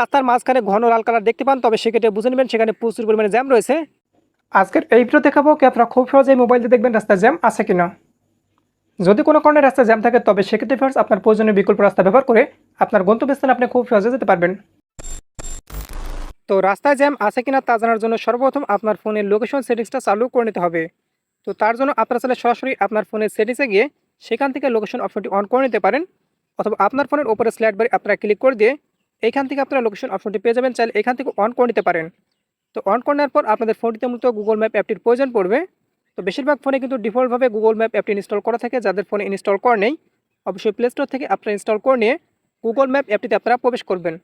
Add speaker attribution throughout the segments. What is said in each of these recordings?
Speaker 1: রাস্তার মাঝখানে ঘন লাল কালার দেখতে পান, তবে সেক্ষেত্রে বুঝে নেবেন সেখানে প্রচুর পরিমাণে জ্যাম রয়েছে। আজকের এই ভিডিও দেখাবো কি আপনারা খুব সহজেই মোবাইল দেখবেন রাস্তায় জ্যাম আছে কিনা। যদি কোনো কারণে রাস্তায় জ্যাম থাকে, তবে সেক্ষেত্রে ফার্স্ট আপনার প্রয়োজনীয় বিকল্প রাস্তা ব্যবহার করে আপনার গন্তব্যস্থানে আপনি খুব সহজে যেতে পারবেন। তো রাস্তায় জ্যাম আছে কিনা তা জানার জন্য সর্বপ্রথম আপনার ফোনের লোকেশন সেটিংসটা চালু করে নিতে হবে। তো তার জন্য আপনারা চাইলে সরাসরি আপনার ফোনের সেটিংসে গিয়ে সেখান থেকে লোকেশন অপশনটি অন করে নিতে পারেন, অথবা আপনার ফোনের ওপরে স্ল্যাট বারে আপনারা ক্লিক করে দিয়ে এইখান থেকে আপনারা লোকেশন অপশনটি পেয়ে যাবেন। চাইলে এখান থেকে অন করে নিতে পারেন। তো অন করে নেওয়ার পর আপনাদের ফোনটিতে মূলত গুগল ম্যাপ অ্যাপটির প্রয়োজন পড়বে। তো বেশিরভাগ ফোনে কিন্তু ডিফল্টভাবে গুগল ম্যাপ অ্যাপটি ইনস্টল করা থাকে। যাদের ফোনে ইনস্টল করা নেই, অবশ্যই প্লে স্টোর থেকে আপনারা ইনস্টল করে নিয়ে গুগল ম্যাপ অ্যাপটিতে আপনারা প্রবেশ করবেন।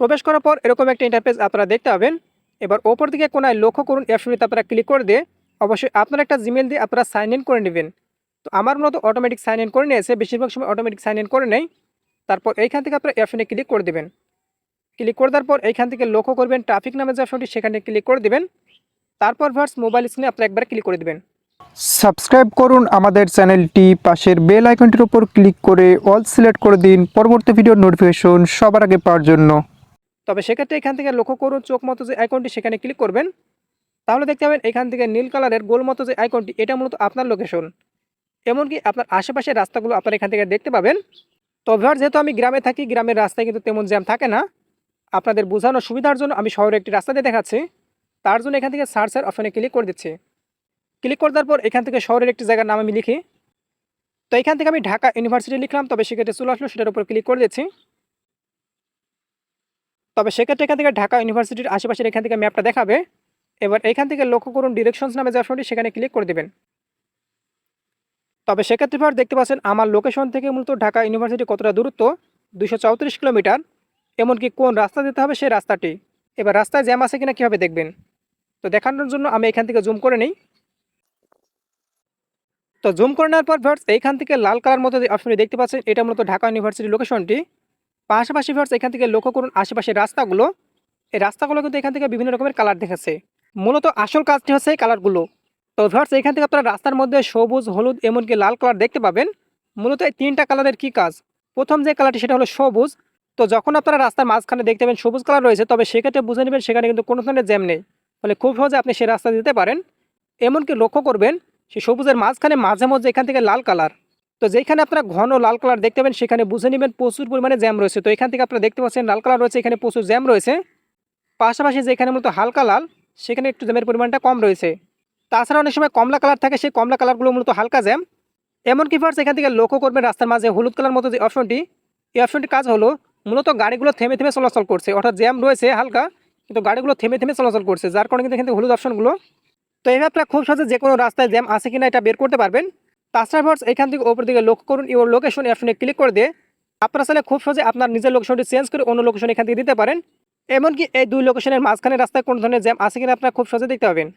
Speaker 1: প্রবেশ করার পর এরকম একটা ইন্টারফেস আপনারা দেখতে পাবেন। এবার ওপর দিকে কোনায় লক্ষ্য করুন অ্যাপসটিতে আপনারা ক্লিক করে দিয়ে অবশ্যই আপনার একটা জিমেল দিয়ে আপনারা সাইন ইন করে নেবেন। তো আমার মতো অটোমেটিক সাইন ইন করে নিয়েছে। বেশিরভাগ সময় অটোমেটিক সাইন ইন করে নেই। তারপর এইখান থেকে আপনারা অপশনে ক্লিক করে দেবেন। ক্লিক করে দেওয়ার পর এইখান থেকে লক্ষ্য করবেন ট্রাফিক নামে যে অপশনটি সেখানে ক্লিক করে দেবেন। তারপর ভার্স মোবাইল স্ক্রিনে আপনারা একবার ক্লিক করে দেবেন।
Speaker 2: সাবস্ক্রাইব করুন আমাদের চ্যানেলটি পাশের বেল আইকনটির উপর ক্লিক করে অল সিলেক্ট করে দিন। পরবর্তী ভিডিওর নোটিফিকেশন সবার আগে পাওয়ার জন্য।
Speaker 1: তবে সেক্ষেত্রে এখান থেকে লক্ষ্য করুন চোখ মতো যে আইকনটি সেখানে ক্লিক করবেন। তাহলে দেখতে পাবেন এখান থেকে নীল কালারের গোল মতো যে আইকনটি এটা মূলত আপনার লোকেশন এমনকি আপনার আশেপাশের রাস্তাগুলো আপনারা এখান থেকে দেখতে পাবেন। তবে আর যেহেতু আমি গ্রামে থাকি, গ্রামের রাস্তায় কিন্তু তেমন জ্যাম থাকে না। আপনাদের বোঝানোর সুবিধার জন্য আমি শহরে একটি রাস্তা দিয়ে দেখাচ্ছি। তার জন্য এখান থেকে সার্চের অপশনে ক্লিক করে দিচ্ছি। ক্লিক করে দেওয়ার পর এখান থেকে শহরের একটি জায়গার নাম আমি লিখি। তো এখান থেকে আমি ঢাকা ইউনিভার্সিটি লিখলাম, তবে সেক্ষেত্রে চলে আসলো, সেটার উপর ক্লিক করে দিচ্ছি। তবে সেক্ষেত্রে এখান থেকে ঢাকা ইউনিভার্সিটির আশেপাশের এখান থেকে ম্যাপটা দেখাবে। এবার এখান থেকে লক্ষ্য করুন ডিরেকশনস নামে যে অপশনটি সেখানে ক্লিক করে দেবেন। তবে সেক্ষেত্রে এবার দেখতে পাচ্ছেন আমার লোকেশন থেকে মূলত ঢাকা ইউনিভার্সিটি কতটা দূরত্ব? দুশো কিলোমিটার। এমনকি কোন রাস্তা দিতে হবে সেই রাস্তাটি। এবার রাস্তায় জ্যাম আছে কিনা কীভাবে দেখবেন? তো দেখানোর জন্য আমি এখান থেকে জুম করে নিই। তো জুম করে নেওয়ার পর ভার্স এইখান থেকে লাল কালার মতো অপশনটি দেখতে পাচ্ছেন, এটা মূলত ঢাকা ইউনিভার্সিটির লোকেশনটি পাশাপাশি ভার্স এখান থেকে লক্ষ্য করুন আশেপাশের রাস্তাগুলো। এই রাস্তাগুলো কিন্তু এখান থেকে বিভিন্ন রকমের কালার দেখাচ্ছে। মূলত আসল কাজটি হচ্ছে এই কালারগুলো তো ভার্স এখান থেকে আপনারা রাস্তার মধ্যে সবুজ, হলুদ এমনকি লাল কালার দেখতে পাবেন। মূলত এই তিনটা কালারের কি কাজ? প্রথম যে কালারটি সেটা হলো সবুজ। তো যখন আপনারা রাস্তার মাঝখানে দেখতে পাবেন সবুজ কালার রয়েছে, তবে সেক্ষেত্রে বুঝে নেবেন সেখানে কিন্তু কোনো ধরনের জ্যাম নেই। ফলে খুব সহজে আপনি সেই রাস্তা দিতে পারেন। এমনকি লক্ষ্য করবেন, সেই সবুজের মাঝখানে মাঝে মধ্যে এখান থেকে লাল কালার তো যেখানে আপনারা ঘন লাল কালার দেখতে পাবেন, সেখানে বুঝে নেবেন প্রচুর পরিমাণে জ্যাম রয়েছে। তো এখান থেকে আপনারা দেখতে পাচ্ছেন লাল কালার রয়েছে, এখানে প্রচুর জ্যাম রয়েছে। পাশাপাশি যেখানে মূলত হালকা লাল, সেখানে একটু জ্যামের পরিমাণটা কম রয়েছে। তাছাড়া অনেক সময় কমলা কালার থাকে, সেই কমলা কালারগুলো মূলত হালকা জ্যাম। এমনকি ফার্স্ট এখান থেকে লক্ষ্য করবেন রাস্তার মাঝে হলুদ কালার মতো যে অপশনটি এই অপশনটির কাজ হলো, মূলত গাড়িগুলো থেমে থেমে চলাচল করছে। অর্থাৎ জ্যাম রয়েছে হালকা, কিন্তু গাড়িগুলো থেমে থেমে চলাচল করছে, যার কারণে কিন্তু এখান থেকে হলুদ অপশনগুলো তো এইভাবে আপনারা খুব সহজে যে কোনো রাস্তায় জ্যাম আছে কিনা এটা বের করতে পারবেন। তাছাড়া ফার্স এখান থেকে ওপর দিকে লক্ষ্য করুন ইউর লোকেশন অপশনে ক্লিক করে দিয়ে আপনারা চাইলে খুব সহজে আপনার নিজের লোকেশনটি চেঞ্জ করে অন্য লোকেশন এখান থেকে দিতে পারেন। এমনকি এই দুই লোকেশনের মাঝখানে রাস্তায় কোনো ধরনের জ্যাম আছে কিনা আপনারা খুব সহজে দেখতে পাবেন।